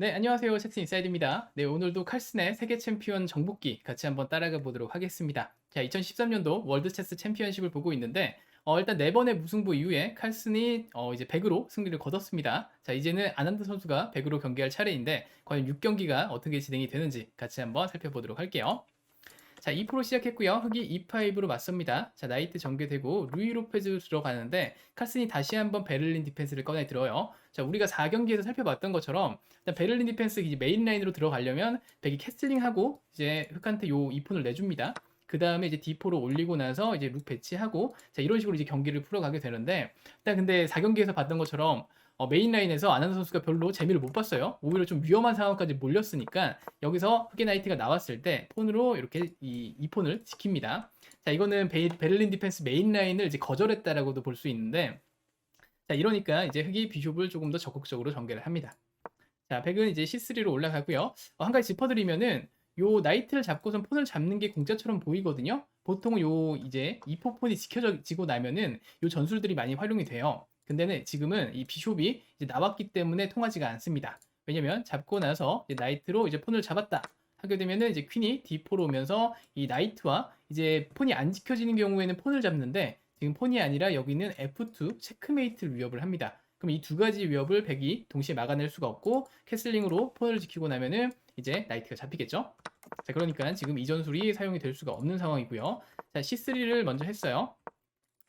네, 안녕하세요. 잭슨 인사이드입니다. 네, 오늘도 칼슨의 세계 챔피언 정복기 같이 한번 따라가 보도록 하겠습니다. 자, 2013년도 월드 체스 챔피언십을 보고 있는데, 어, 일단 네 번의 무승부 이후에 칼슨이 어, 이제 100으로 승리를 거뒀습니다. 자, 이제는 아난드 선수가 100으로 경기할 차례인데, 과연 6경기가 어떻게 진행이 되는지 같이 한번 살펴보도록 할게요. 자, 2프로 시작했고요. 흑이 E5로 맞섭니다. 자, 나이트 전개되고 루이 로페즈 들어가는데 칼슨이 다시 한번 베를린 디펜스를 꺼내 들어요. 자, 우리가 4경기에서 살펴봤던 것처럼 일단 베를린 디펜스 이제 메인 라인으로 들어가려면 백이 캐슬링하고 이제 흑한테 요 2폰을 내줍니다. 그 다음에 이제 D4로 올리고 나서 이제 룩 배치하고 자 이런 식으로 이제 경기를 풀어가게 되는데 일단 근데 4경기에서 봤던 것처럼 어, 메인 라인에서 아난드 선수가 별로 재미를 못 봤어요. 오히려 좀 위험한 상황까지 몰렸으니까 여기서 흑의 나이트가 나왔을 때 폰으로 이렇게 이, 이 폰을 지킵니다. 자 이거는 베, 베를린 디펜스 메인 라인을 이제 거절했다라고도 볼 수 있는데 자 이러니까 이제 흑이 비숍을 조금 더 적극적으로 전개를 합니다. 자 백은 이제 C3로 올라가고요. 어, 한 가지 짚어드리면은 요 나이트를 잡고선 폰을 잡는 게 공짜처럼 보이거든요. 보통 요 이제 이포폰이 지켜지고 나면은 요 전술들이 많이 활용이 돼요. 근데는 지금은 이 비숍이 이제 나왔기 때문에 통하지가 않습니다. 왜냐면 잡고 나서 이제 나이트로 이제 폰을 잡았다. 하게 되면은 이제 퀸이 D4로 오면서 이 나이트와 이제 폰이 안 지켜지는 경우에는 폰을 잡는데 지금 폰이 아니라 여기는 F2 체크메이트를 위협을 합니다. 그럼 이 두 가지 위협을 백이 동시에 막아낼 수가 없고 캐슬링으로 폰을 지키고 나면은 이제 나이트가 잡히겠죠. 자 그러니까 지금 이 전술이 사용이 될 수가 없는 상황이고요. 자 C3를 먼저 했어요.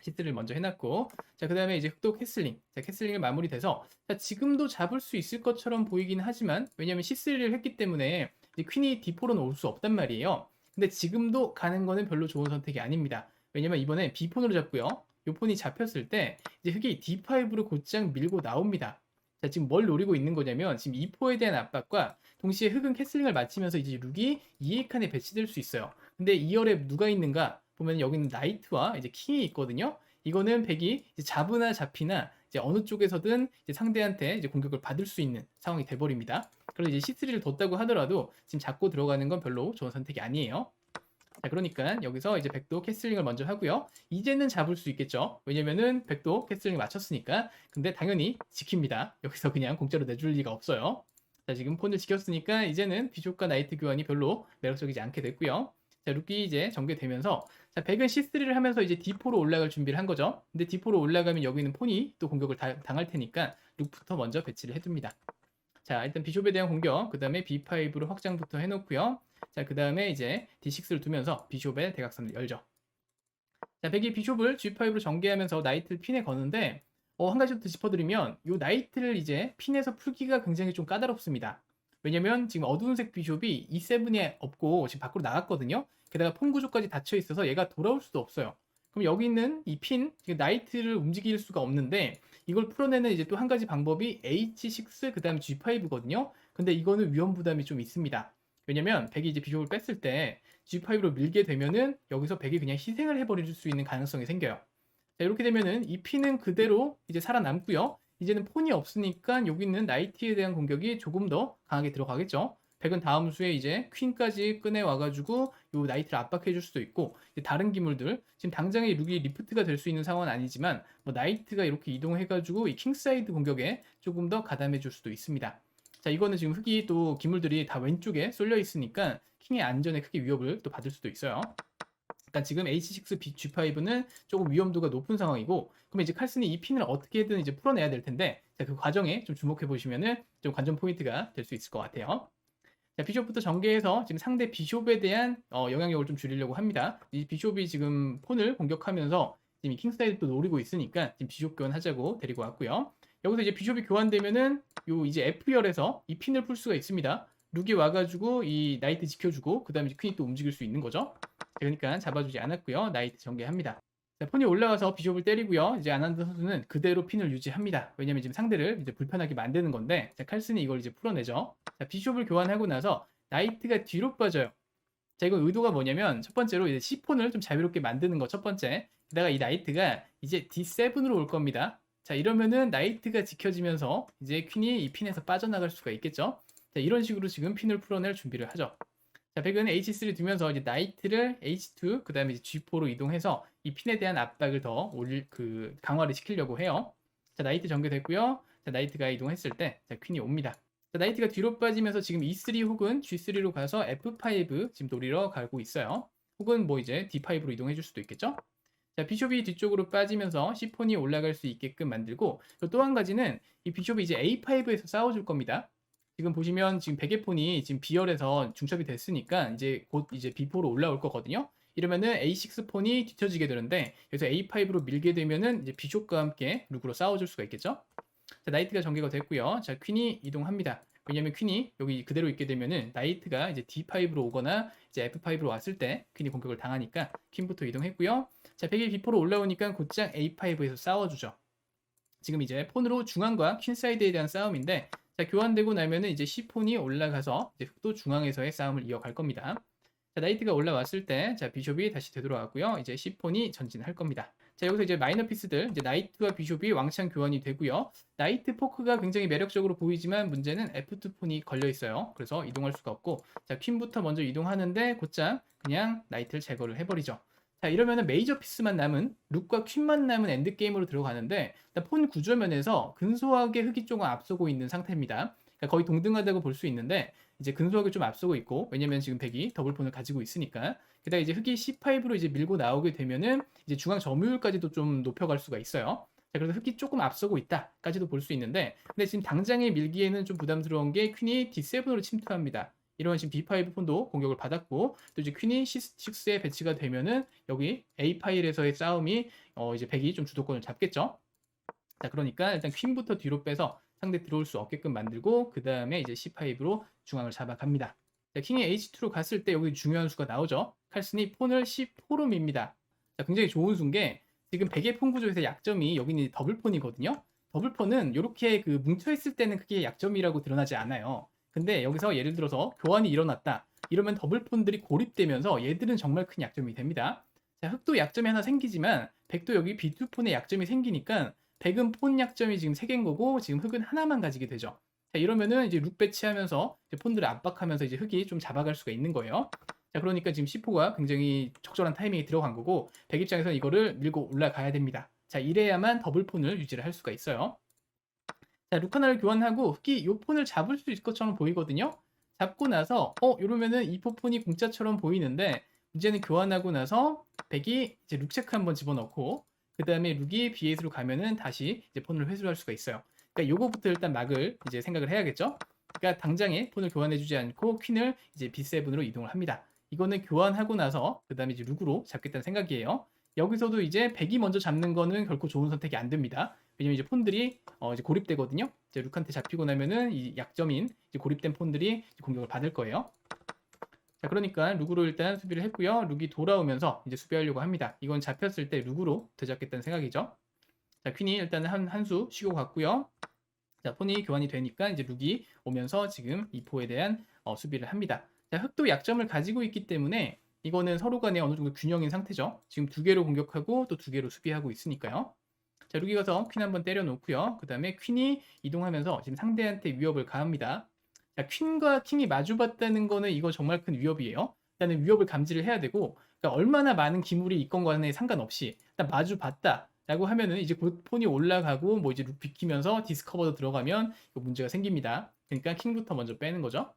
C3를 먼저 해놨고 자그 다음에 이제 흑도 캐슬링 자 캐슬링을 마무리돼서 자 지금도 잡을 수 있을 것처럼 보이긴 하지만 왜냐면 C3를 했기 때문에 퀸이 D4로는 올 수 없단 말이에요. 근데 지금도 가는 거는 별로 좋은 선택이 아닙니다. 왜냐면 이번에 B폰으로 잡고요. 요 폰이 잡혔을 때 이제 흑이 D5로 곧장 밀고 나옵니다. 자, 지금 뭘 노리고 있는 거냐면 지금 2포에 대한 압박과 동시에 흑은 캐슬링을 마치면서 이제 룩이 2의 칸에 배치될 수 있어요. 근데 2열에 누가 있는가 보면 여기는 나이트와 이제 킹이 있거든요. 이거는 백이 잡으나 잡히나 이제 어느 쪽에서든 이제 상대한테 이제 공격을 받을 수 있는 상황이 돼버립니다. 그래서 이제 C3를 뒀다고 하더라도 지금 잡고 들어가는 건 별로 좋은 선택이 아니에요. 자, 그러니까 여기서 이제 백도 캐슬링을 먼저 하고요. 이제는 잡을 수 있겠죠. 왜냐면은 백도 캐슬링 맞췄으니까. 근데 당연히 지킵니다. 여기서 그냥 공짜로 내줄 리가 없어요. 자, 지금 폰을 지켰으니까 이제는 비숍과 나이트 교환이 별로 매력적이지 않게 됐고요. 자, 룩이 이제 전개되면서 자, 백은 C3를 하면서 이제 D4로 올라갈 준비를 한 거죠. 근데 D4로 올라가면 여기는 폰이 또 공격을 다- 당할 테니까 룩부터 먼저 배치를 해둡니다. 자, 일단 비숍에 대한 공격, 그 다음에 B5로 확장부터 해놓고요. 자, 그 다음에 이제 D6를 두면서 비숍의 대각선을 열죠. 자, 백이 비숍을 G5로 전개하면서 나이트를 핀에 거는데, 어, 한 가지 더 짚어드리면, 이 나이트를 이제 핀에서 풀기가 굉장히 좀 까다롭습니다. 왜냐면 지금 어두운색 비숍이 E7에 없고 지금 밖으로 나갔거든요. 게다가 폰 구조까지 닫혀 있어서 얘가 돌아올 수도 없어요. 그럼 여기 있는 이 핀, 나이트를 움직일 수가 없는데, 이걸 풀어내는 이제 또 한 가지 방법이 H6, 그 다음에 G5거든요. 근데 이거는 위험 부담이 좀 있습니다. 왜냐면 백이 이제 비숍을 뺐을 때 G5로 밀게 되면은 여기서 백이 그냥 희생을 해버릴 수 있는 가능성이 생겨요. 자, 이렇게 되면은 이 피는 그대로 이제 살아남고요. 이제는 폰이 없으니까 여기 있는 나이트에 대한 공격이 조금 더 강하게 들어가겠죠. 백은 다음 수에 이제 퀸까지 꺼내 와가지고 요 나이트를 압박해 줄 수도 있고 다른 기물들 지금 당장에 룩이 리프트가 될 수 있는 상황은 아니지만 뭐 나이트가 이렇게 이동해가지고 이 킹사이드 공격에 조금 더 가담해 줄 수도 있습니다. 자 이거는 지금 흑이 또 기물들이 다 왼쪽에 쏠려 있으니까 킹의 안전에 크게 위협을 또 받을 수도 있어요. 그러니까 지금 H6 B G5는 조금 위험도가 높은 상황이고 그럼 이제 칼슨이 이 핀을 어떻게든 이제 풀어내야 될 텐데 자, 그 과정에 좀 주목해 보시면은 좀 관전 포인트가 될 수 있을 것 같아요. 자, 비숍부터 전개해서 지금 상대 비숍에 대한 어, 영향력을 좀 줄이려고 합니다. 이 비숍이 지금 폰을 공격하면서 지금 또 노리고 있으니까 지금 비숍 교환하자고 데리고 왔고요. 여기서 이제 비숍이 교환되면은 요 이제 F열에서 이 핀을 풀 수가 있습니다. 룩이 와가지고 이 나이트 지켜주고 그 다음에 퀸이 또 움직일 수 있는 거죠. 그러니까 잡아주지 않았고요. 나이트 전개합니다. 자, 폰이 올라가서 비숍을 때리고요. 이제 아난드 선수는 그대로 핀을 유지합니다. 왜냐면 지금 상대를 이제 불편하게 만드는 건데 자, 칼슨이 이걸 이제 풀어내죠. 자, 비숍을 교환하고 나서 나이트가 뒤로 빠져요. 자, 이거 의도가 뭐냐면 첫 번째로 이제 C 폰을 좀 자유롭게 만드는 거 첫 번째. 게다가 이 나이트가 이제 D7으로 올 겁니다. 자, 이러면은 나이트가 지켜지면서 이제 퀸이 이 핀에서 빠져나갈 수가 있겠죠. 자, 이런 식으로 지금 핀을 풀어낼 준비를 하죠. 자, 백은 H3를 두면서 이제 나이트를 H2, 그 다음에 G4로 이동해서 이 핀에 대한 압박을 더 올릴, 그, 강화를 시키려고 해요. 자, 나이트 전개됐고요. 자, 나이트가 이동했을 때, 자, 퀸이 옵니다. 자, 나이트가 뒤로 빠지면서 지금 E3 혹은 G3로 가서 F5 지금 노리러 가고 있어요. 혹은 뭐 이제 D5로 이동해 줄 수도 있겠죠. 자, 비숍이 뒤쪽으로 빠지면서 C4이 올라갈 수 있게끔 만들고 또 한 가지는 이 비숍이 이제 A5에서 싸워줄 겁니다. 지금 보시면 지금 베개폰이 지금 B열에서 중첩이 됐으니까 이제 곧 이제 B4로 올라올 거거든요. 이러면은 A6 폰이 뒤처지게 되는데 여기서 A5로 밀게 되면은 이제 비숍과 함께 룩으로 싸워줄 수가 있겠죠. 자, 나이트가 전개가 됐고요. 자, 퀸이 이동합니다. 왜냐면 퀸이 여기 그대로 있게 되면은 나이트가 이제 D5로 오거나 이제 F5로 왔을 때 퀸이 공격을 당하니까 퀸부터 이동했고요. 자, 백이 B4로 올라오니까 곧장 A5에서 싸워주죠. 지금 이제 폰으로 중앙과 퀸 사이드에 대한 싸움인데 자, 교환되고 나면은 이제 C 폰이 올라가서 이제 또 중앙에서의 싸움을 이어갈 겁니다. 자, 나이트가 올라왔을 때, 자, 비숍이 다시 되돌아왔고요. 이제 C 폰이 전진할 겁니다. 자, 여기서 이제 마이너 피스들, 이제 나이트와 비숍이 왕창 교환이 되고요. 나이트 포크가 굉장히 매력적으로 보이지만 문제는 F2 폰이 걸려 있어요. 그래서 이동할 수가 없고, 자, 퀸부터 먼저 이동하는데 곧장 그냥 나이트를 제거를 해버리죠. 자, 이러면은 메이저 피스만 남은 룩과 퀸만 남은 엔드 게임으로 들어가는데 폰 구조면에서 근소하게 흑이 조금 앞서고 있는 상태입니다. 그러니까 거의 동등하다고 볼 수 있는데 이제 근소하게 좀 앞서고 있고 왜냐면 지금 백이 더블폰을 가지고 있으니까 게다가 이제 흑이 C5로 이제 밀고 나오게 되면은 이제 중앙 점유율까지도 좀 높여갈 수가 있어요. 자, 그래서 흑이 조금 앞서고 있다까지도 볼 수 있는데 근데 지금 당장에 밀기에는 좀 부담스러운 게 퀸이 D7으로 침투합니다. 이런 지금 B5 폰도 공격을 받았고 또 이제 퀸이 C6에 배치가 되면은 여기 A 파일에서의 싸움이 어 이제 백이 좀 주도권을 잡겠죠. 자 그러니까 일단 퀸부터 뒤로 빼서 상대 들어올 수 없게끔 만들고 그 다음에 이제 C5로 중앙을 잡아갑니다. 자, 킹이 H2로 갔을 때 여기 중요한 수가 나오죠. 칼슨이 폰을 C4로 밉니다. 자, 굉장히 좋은 수인 게 지금 백의 폰 구조에서 약점이 여기는 더블폰이거든요. 더블폰은 이렇게 그 뭉쳐있을 때는 크게 약점이라고 드러나지 않아요. 근데 여기서 예를 들어서 교환이 일어났다. 이러면 더블폰들이 고립되면서 얘들은 정말 큰 약점이 됩니다. 자, 흑도 약점이 하나 생기지만 백도 여기 B2폰에 약점이 생기니까 백은 폰 약점이 지금 3개인 거고 지금 흑은 하나만 가지게 되죠. 자, 이러면은 이제 룩 배치하면서 이제 폰들을 압박하면서 이제 흑이 좀 잡아갈 수가 있는 거예요. 자, 그러니까 지금 C4가 굉장히 적절한 타이밍에 들어간 거고 백 입장에서는 이거를 밀고 올라가야 됩니다. 자, 이래야만 더블 폰을 유지를 할 수가 있어요. 자, 룩 하나를 교환하고 흑이 요 폰을 잡을 수 있을 것처럼 보이거든요. 잡고 나서 어 이러면은 이 포폰이 공짜처럼 보이는데 문제는 교환하고 나서 백이 이제 룩 체크 한번 집어넣고 그 다음에 룩이 B8로 가면은 다시 이제 폰을 회수할 수가 있어요. 그러니까 요거부터 일단 막을 이제 생각을 해야겠죠. 그러니까 당장에 폰을 교환해주지 않고 퀸을 이제 B7으로 이동을 합니다. 이거는 교환하고 나서 그 다음에 이제 룩으로 잡겠다는 생각이에요. 여기서도 이제 백이 먼저 잡는 거는 결코 좋은 선택이 안 됩니다. 왜냐면 이제 폰들이 어 이제 고립되거든요. 이제 룩한테 잡히고 나면은 이 약점인 이제 고립된 폰들이 공격을 받을 거예요. 자, 그러니까 룩으로 일단 수비를 했고요. 룩이 돌아오면서 이제 수비하려고 합니다. 이건 잡혔을 때 룩으로 되잡겠다는 생각이죠. 자, 퀸이 일단 한, 한 수 쉬고 갔고요. 자, 폰이 교환이 되니까 이제 룩이 오면서 지금 이 포에 대한 어, 수비를 합니다. 자, 흑도 약점을 가지고 있기 때문에 이거는 서로 간에 어느 정도 균형인 상태죠. 지금 두 개로 공격하고 또 두 개로 수비하고 있으니까요. 자, 룩이 가서 퀸 한번 때려 놓고요. 그 다음에 퀸이 이동하면서 지금 상대한테 위협을 가합니다. 자, 퀸과 킹이 마주봤다는 거는 이거 정말 큰 위협이에요. 일단은 위협을 감지를 해야 되고, 그러니까 얼마나 많은 기물이 있건 간에 상관없이 일단 마주봤다 라고 하면은 이제 곧 폰이 올라가고 뭐 이제 룩 비키면서 디스커버도 들어가면 문제가 생깁니다. 그러니까 킹부터 먼저 빼는 거죠.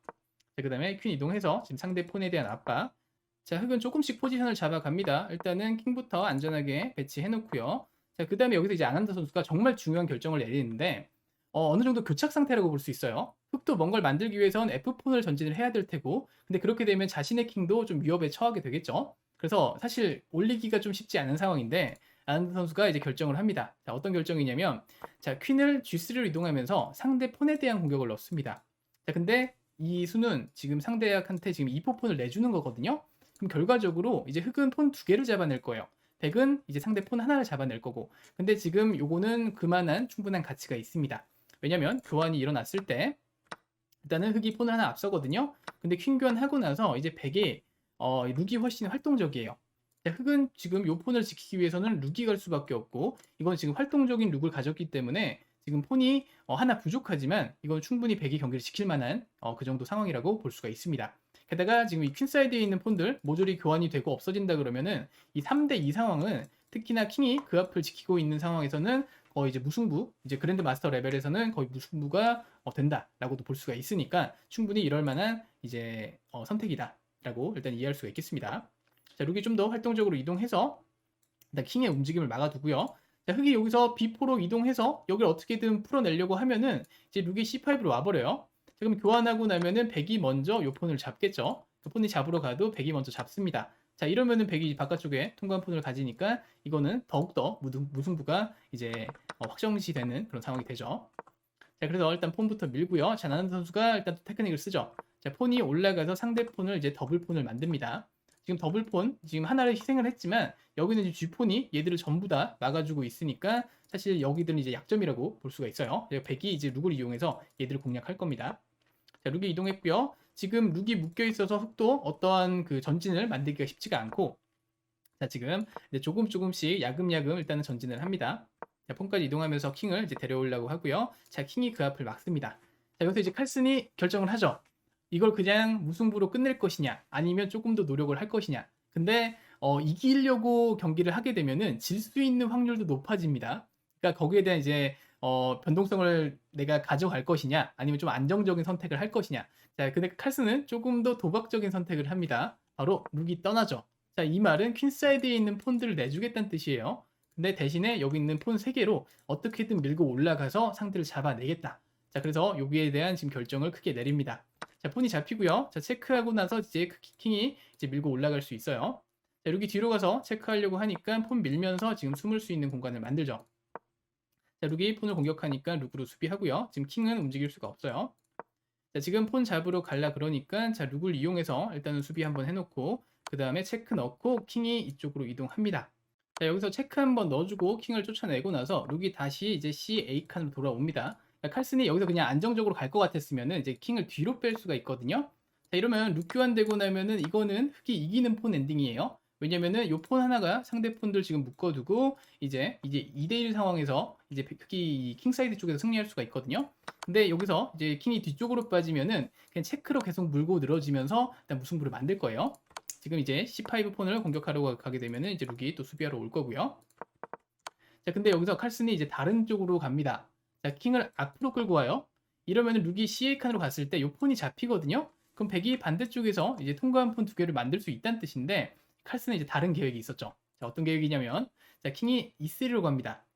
자, 그 다음에 퀸 이동해서 지금 상대 폰에 대한 압박. 자, 흑은 조금씩 포지션을 잡아갑니다. 일단은 킹부터 안전하게 배치해 놓고요. 자, 그 다음에 여기서 이제 아난다 선수가 정말 중요한 결정을 내리는데, 어, 느 정도 교착 상태라고 볼 수 있어요. 흑도 뭔가를 만들기 위해선 F폰을 전진을 해야 될 테고, 근데 그렇게 되면 자신의 킹도 좀 위협에 처하게 되겠죠. 그래서 사실 올리기가 좀 쉽지 않은 상황인데, 아난다 선수가 이제 결정을 합니다. 자, 어떤 결정이냐면, 자, 퀸을 G3로 이동하면서 상대 폰에 대한 공격을 넣습니다. 자, 근데 이 수는 지금 상대한테 지금 2포 폰을 내주는 거거든요. 그럼 결과적으로 이제 흑은 폰 두 개를 잡아낼 거예요. 백은 이제 상대 폰 하나를 잡아낼 거고. 근데 지금 요거는 그만한 충분한 가치가 있습니다. 왜냐면 교환이 일어났을 때 일단은 흑이 폰을 하나 앞서거든요. 근데 퀸 교환하고 나서 이제 백이 어, 룩이 훨씬 활동적이에요. 흑은 지금 요 폰을 지키기 위해서는 룩이 갈 수밖에 없고 이건 지금 활동적인 룩을 가졌기 때문에 지금 폰이 어, 하나 부족하지만 이건 충분히 백이 경기를 지킬 만한 어, 그 정도 상황이라고 볼 수가 있습니다. 게다가 지금 이 퀸사이드에 있는 폰들 모조리 교환이 되고 없어진다 그러면은 이 3대 2 상황은 특히나 킹이 그 앞을 지키고 있는 상황에서는 거의 이제 무승부, 이제 그랜드 마스터 레벨에서는 거의 무승부가 어, 된다라고도 볼 수가 있으니까 충분히 이럴 만한 이제 어, 선택이다라고 일단 이해할 수가 있겠습니다. 자, 룩이 좀 더 활동적으로 이동해서 일단 킹의 움직임을 막아두고요. 자, 흑이 여기서 B4로 이동해서 여기를 어떻게든 풀어내려고 하면은 이제 룩이 C5로 와버려요. 자, 그럼 교환하고 나면은 백이 먼저 요 폰을 잡겠죠. 그 폰이 잡으러 가도 백이 먼저 잡습니다. 자 이러면은 백이 바깥쪽에 통과한 폰을 가지니까 이거는 더욱더 무승부가 이제 어, 확정시 되는 그런 상황이 되죠. 자 그래서 일단 폰부터 밀고요. 자 나는 선수가 일단 또 테크닉을 쓰죠. 자 폰이 올라가서 상대 폰을 이제 더블 폰을 만듭니다. 지금 더블 폰 지금 하나를 희생을 했지만 여기는 이제 G 폰이 얘들을 전부 다 막아주고 있으니까 사실 여기들은 이제 약점이라고 볼 수가 있어요. 백이 이제 룩을 이용해서 얘들을 공략할 겁니다. 자 룩이 이동했고요. 지금 룩이 묶여 있어서 흑도 어떠한 그 전진을 만들기가 쉽지가 않고 자 지금 이제 조금 조금씩 야금야금 일단은 전진을 합니다. 자 폰까지 이동하면서 킹을 이제 데려오려고 하고요. 자 킹이 그 앞을 막습니다. 자 여기서 이제 칼슨이 결정을 하죠. 이걸 그냥 무승부로 끝낼 것이냐 아니면 조금 더 노력을 할 것이냐. 근데 어, 이기려고 경기를 하게 되면은 질 수 있는 확률도 높아집니다. 그러니까 거기에 대한 이제 어, 변동성을 내가 가져갈 것이냐 아니면 좀 안정적인 선택을 할 것이냐. 자 근데 칼스는 조금 더 도박적인 선택을 합니다. 바로 룩이 떠나죠. 자 이 말은 퀸사이드에 있는 폰들을 내주겠다는 뜻이에요. 근데 대신에 여기 있는 폰 3개로 어떻게든 밀고 올라가서 상대를 잡아내겠다. 자 그래서 여기에 대한 지금 결정을 크게 내립니다. 자 폰이 잡히고요. 자 체크하고 나서 이제 그 킹이 이제 밀고 올라갈 수 있어요. 자 룩이 뒤로 가서 체크하려고 하니까 폰 밀면서 지금 숨을 수 있는 공간을 만들죠 자, 룩이 폰을 공격하니까 룩으로 수비하고요. 지금 킹은 움직일 수가 없어요. 자, 지금 폰 잡으러 갈라 그러니까 자, 룩을 이용해서 일단은 수비 한번 해놓고 그 다음에 체크 넣고 킹이 이쪽으로 이동합니다. 자, 여기서 체크 한번 넣어주고 킹을 쫓아내고 나서 룩이 다시 이제 C A 칸으로 돌아옵니다. 자, 칼슨이 여기서 그냥 안정적으로 갈 것 같았으면은 이제 킹을 뒤로 뺄 수가 있거든요. 자, 이러면 룩 교환되고 나면은 이거는 흑이 이기는 폰 엔딩이에요. 왜냐면은 요 폰 하나가 상대 폰들 지금 묶어두고 이제 이제 2대1 상황에서 이제 킹이 킹사이드 쪽에서 승리할 수가 있거든요. 근데 여기서 이제 킹이 뒤쪽으로 빠지면은 그냥 체크로 계속 물고 늘어지면서 일단 무승부를 만들 거예요. 지금 이제 C5 폰을 공격하러 가게 되면은 이제 룩이 또 수비하러 올 거고요. 자, 근데 여기서 칼슨이 이제 다른 쪽으로 갑니다. 자, 킹을 앞으로 끌고 와요. 이러면은 룩이 CA 칸으로 갔을 때 요 폰이 잡히거든요. 그럼 백이 반대쪽에서 이제 통과한 폰 두 개를 만들 수 있다는 뜻인데 칼슨은 이제 다른 계획이 있었죠. 자, 어떤 계획이냐면 자, 킹이 E3로 갑니다.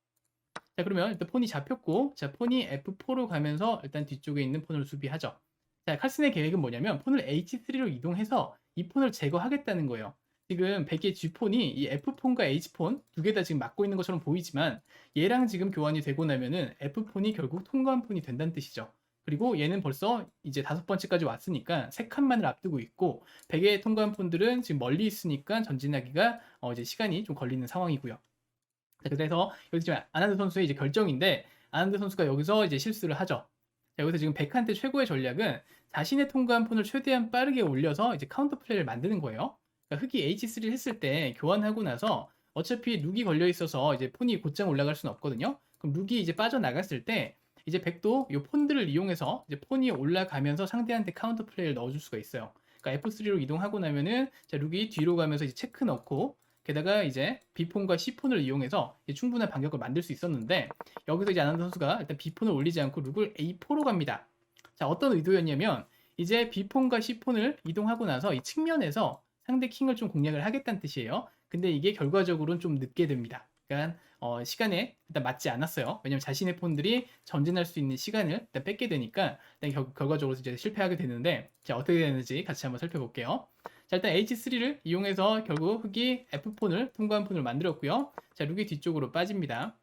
자, 그러면 일단 폰이 잡혔고 자, 폰이 F4로 가면서 일단 뒤쪽에 있는 폰을 수비하죠. 자, 칼슨의 계획은 뭐냐면 폰을 H3로 이동해서 이 폰을 제거하겠다는 거예요. 지금 100의 G폰이 이 F폰과 H폰 두 개 다 지금 막고 있는 것처럼 보이지만 얘랑 지금 교환이 되고 나면은 F폰이 결국 통과한 폰이 된다는 뜻이죠. 그리고 얘는 벌써 이제 다섯 번째까지 왔으니까 세 칸만을 앞두고 있고 100의 통과한 폰들은 지금 멀리 있으니까 전진하기가 어 이제 시간이 좀 걸리는 상황이고요. 자, 그래서 여기 지금 아난드 선수의 이제 결정인데 아난드 선수가 여기서 이제 실수를 하죠. 자, 여기서 지금 100한테 최고의 전략은 자신의 통과한 폰을 최대한 빠르게 올려서 이제 카운터 플레이를 만드는 거예요. 그러니까 흑이 H3를 했을 때 교환하고 나서 어차피 룩이 걸려 있어서 이제 폰이 곧장 올라갈 수는 없거든요. 그럼 룩이 이제 빠져나갔을 때 이제 백도 이 폰들을 이용해서 이제 폰이 올라가면서 상대한테 카운터 플레이를 넣어줄 수가 있어요. 그러니까 F3로 이동하고 나면은 자, 룩이 뒤로 가면서 이제 체크 넣고 게다가 이제 B폰과 C폰을 이용해서 충분한 반격을 만들 수 있었는데 여기서 이제 아난드 선수가 일단 B폰을 올리지 않고 룩을 A4로 갑니다. 자 어떤 의도였냐면 이제 B폰과 C폰을 이동하고 나서 이 측면에서 상대 킹을 좀 공략을 하겠다는 뜻이에요. 근데 이게 결과적으로는 좀 늦게 됩니다. 그러니까 어, 시간에 일단 맞지 않았어요. 왜냐면 자신의 폰들이 전진할 수 있는 시간을 일단 뺏게 되니까 일단 결, 결과적으로 이제 실패하게 되는데 자 어떻게 되는지 같이 한번 살펴볼게요. 자 일단 H3를 이용해서 결국 흑이 F폰을 통과한 폰을 만들었고요. 자 룩이 뒤쪽으로 빠집니다.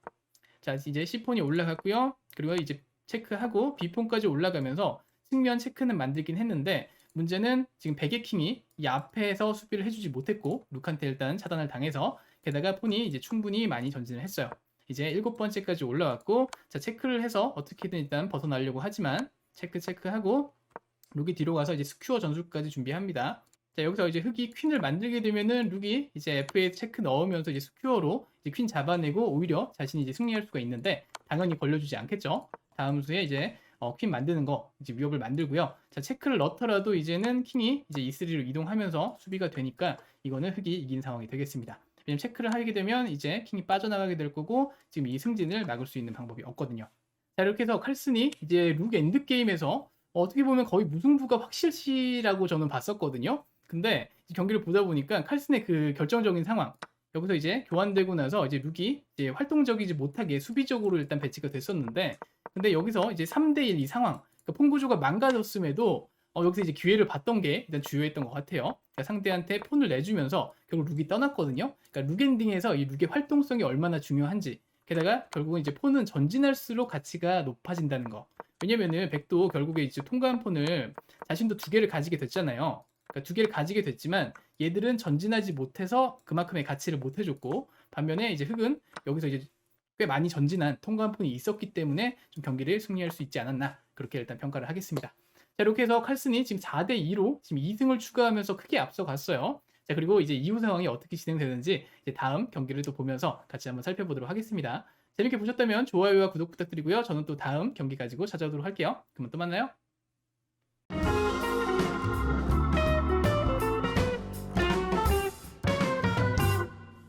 자 이제 C폰이 올라갔고요. 그리고 이제 체크하고 B폰까지 올라가면서 측면 체크는 만들긴 했는데 문제는 지금 베개킹이 이 앞에서 수비를 해주지 못했고 룩한테 일단 차단을 당해서 게다가 폰이 이제 충분히 많이 전진을 했어요. 이제 일곱 번째까지 올라왔고 자 체크를 해서 어떻게든 일단 벗어나려고 하지만 체크 체크하고 룩이 뒤로 가서 이제 스큐어 전술까지 준비합니다. 자 여기서 이제 흑이 퀸을 만들게 되면은 룩이 이제 F에 체크 넣으면서 이제 스큐어로 이제 퀸 잡아내고 오히려 자신이 이제 승리할 수가 있는데 당연히 걸려주지 않겠죠. 다음 수에 이제 어, 퀸 만드는 거 이제 위협을 만들고요. 자 체크를 넣더라도 이제는 킹이 이제 E3로 이동하면서 수비가 되니까 이거는 흑이 이긴 상황이 되겠습니다. 왜냐면 체크를 하게 되면 이제 킹이 빠져나가게 될 거고 지금 이 승진을 막을 수 있는 방법이 없거든요. 자 이렇게 해서 칼슨이 이제 룩 엔드 게임에서 어떻게 보면 거의 무승부가 확실시라고 저는 봤었거든요. 근데 이 경기를 보다 보니까 칼슨의 그 결정적인 상황 여기서 이제 교환되고 나서 이제 룩이 이제 활동적이지 못하게 수비적으로 일단 배치가 됐었는데 근데 여기서 이제 3대1 이 상황 그러니까 폰구조가 망가졌음에도 어, 여기서 이제 기회를 봤던 게 일단 주요했던 것 같아요. 그러니까 상대한테 폰을 내주면서 결국 룩이 떠났거든요. 그러니까 룩 엔딩에서 이 룩의 활동성이 얼마나 중요한지 게다가 결국은 이제 폰은 전진할수록 가치가 높아진다는 거. 왜냐면은 백도 결국에 이제 통과한 폰을 자신도 두 개를 가지게 됐잖아요. 그러니까 두 개를 가지게 됐지만 얘들은 전진하지 못해서 그만큼의 가치를 못 해줬고 반면에 이제 흑은 여기서 이제 꽤 많이 전진한 통과한 폰이 있었기 때문에 좀 경기를 승리할 수 있지 않았나 그렇게 일단 평가를 하겠습니다. 자 이렇게 해서 칼슨이 지금 4대 2로 지금 2승을 추가하면서 크게 앞서갔어요. 자 그리고 이제 이후 상황이 어떻게 진행되는지 이제 다음 경기를 또 보면서 같이 한번 살펴보도록 하겠습니다. 재밌게 보셨다면 좋아요와 구독 부탁드리고요. 저는 또 다음 경기 가지고 찾아오도록 할게요. 그러면 또 만나요.